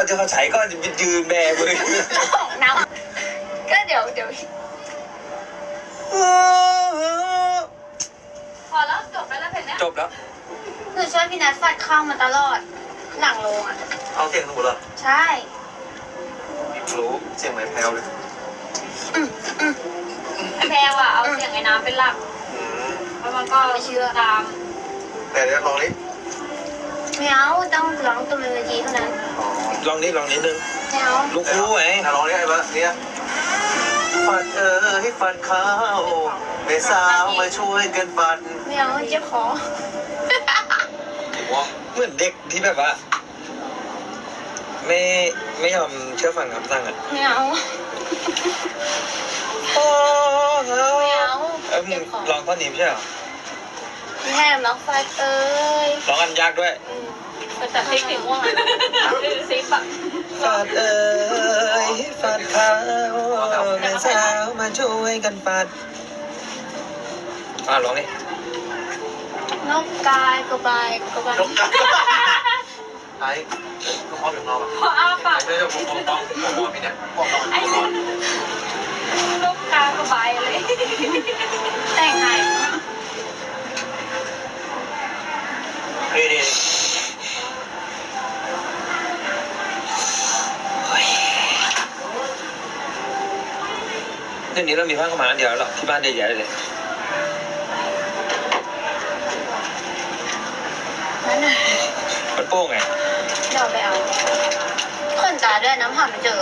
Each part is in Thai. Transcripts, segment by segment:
เขาจะเขาใช้ก็จะไปยืนแบมือน้ำก็เดี๋ยวเดี๋ยวพอแล้วจบไปแล้วเพลงเนี้ยจบแล้วหนูช่วยพี่นัทฟัดข้าวมาตลอด หลังโรงอะ เอาเสียงหนูเหรอ ใช่รู้เสียงไหมแพลวเลยแพรวอะเอาเสียงไอ้น้ำเป็นหลักอืมแล้วมันก็เชื่อตาม แต่เดี๋ยวลองนิด ไม่เอาต้องร้องตัวเป็นเวทีเท่านั้นอ๋อลองนิดลองนิดนึงไม่เอาลูกรู้ไหมถ้าลองนี่ไอ้บ้าเนี่ยฟัดเออให้ฟัดข้าวแม่สาวมาช่วยกันฟัดไม่เอาเจ็บคอเหมือนเด็กที่แบบว่าไม่ไม่ยอมเชื่อฟังคำสั่งอะไม่เอาโอ้โหไม่เอาเออมึเจ็งบคอลองท่อนนี้ไม่ใช่เหรอแม่น้องฟัดเอ้ยร้องอันยากด้วยอืมแต่เพลงสีม่วงอะคือซิปอะฟาดเอ้ยฟาดขาวแม่สาวมาช่วยกันปัดอ่าร้องนี่นกกายกระบายกระบายนกกาไอ้นกอ้อมอยู่นอกอะพออ้าปากไอ้เจ้าผมผมต้องผมมองพี่เนี่ยผมมองไอ้ลูกกากระบายเลย เดี๋ยวนี้เรามีผ้าขาวม้าอันเดียวแล้วหรอที่บ้านเยอะแยะเลยนั่นน่ะมันโป้งไงเดี๋ยวไปเอาขนตาด้วยน้ำหอมไม่เจอ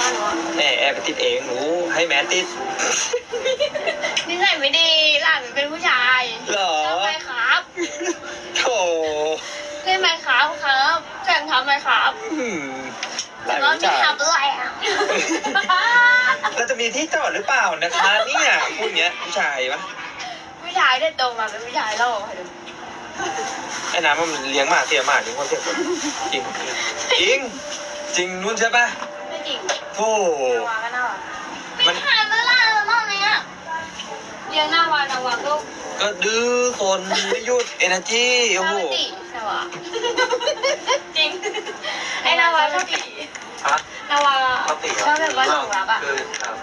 มาหนูอะแม่แอบไปติดเองหนูให้แม่ติดนิสัยไม่ดีหลานเป็นผู้ชายเหรอทำไมครับโถเล่นไหมครับครับแข่งทำไหมครับอืมหแต่ลายว่าผู้ไม่ชายทำอะไรอะเราจะ มีที่จอดหรือเปล่านะคะเนี่ยพูดอย่างเงี้ยผู้ชายปะผู้ชายได้โตมาเป็นผู้ชายแล้วเหรอไอ้น้ำมันเลี้ยงหมาเสียหมาเลี้ยงคนเสียคนจริงจริงจริงนู้นใช่ปะไม่จริงโธ่วาก็น่ารักมันหายเมื่อไหร่แล้วมากเลยอะเลี้ยงหน้าวานาวาก็ก็ดื้อซนไม่หยุดเอเนจีโอ้น่าโหรักดิใช่ปะจริงไอ้นาวาชอบตีฮะนาวาปก ติชอบแบบว่าหลงรักอะคือครับ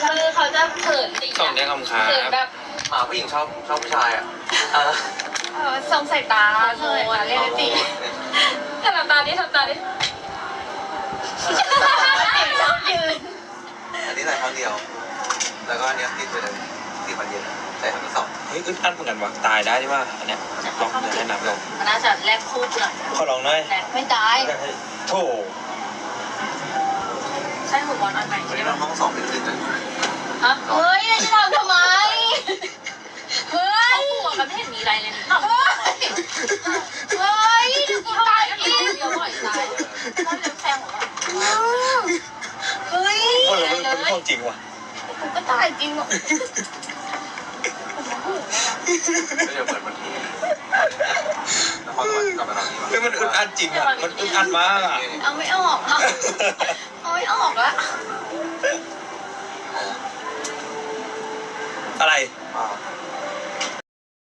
คือเขาจะเขินตีสองแดงคำคาเขินแบบหมาผู้หญิงชอบชอบผู้ชายอะเออเออส่งสายตาเธอเล่นดิทำตาดิทำตาดิติชอบยืนอันนี้ใส่ครั้งเดียว แล้วก็อันเนี้ยติดไปเลยติดมันเย็นใส่ครั้งที่สองเฮ้ยอึดอัดเหมือนกันว่ะตายได้ใช่ปะอันเนี้ยลองให้น้ำลองมันน่าจะแลกคู่หน่อยขอลองหน่อยไม่ตายโธ่ ใช่หัวบอลอันไหนวันใช่นี้ไหมน้องห้องสองเป็นติดเลยฮะเฮ้ยจะทำทำไม เฮ้เขายหัวกันไม่เห็นมีอะไรเลยนี่เฮ้ยเฮ้ยดี๋ยวกูตายอีกเดี๋ยวบ่อยตายเขาเลี้ยงแซงหัวเฮ้ยโอ้ยมันเป็นของจริงว่ะกูก็ตายจริงอะก็จะเปิดวันที่นครสวรรค์กลับมาตอนนี้วะเฮ้ยมันอึดอัดจริงอะ มันอึดอัดมากอะเอาไม่ออกอะ ไม่ออกละอะไร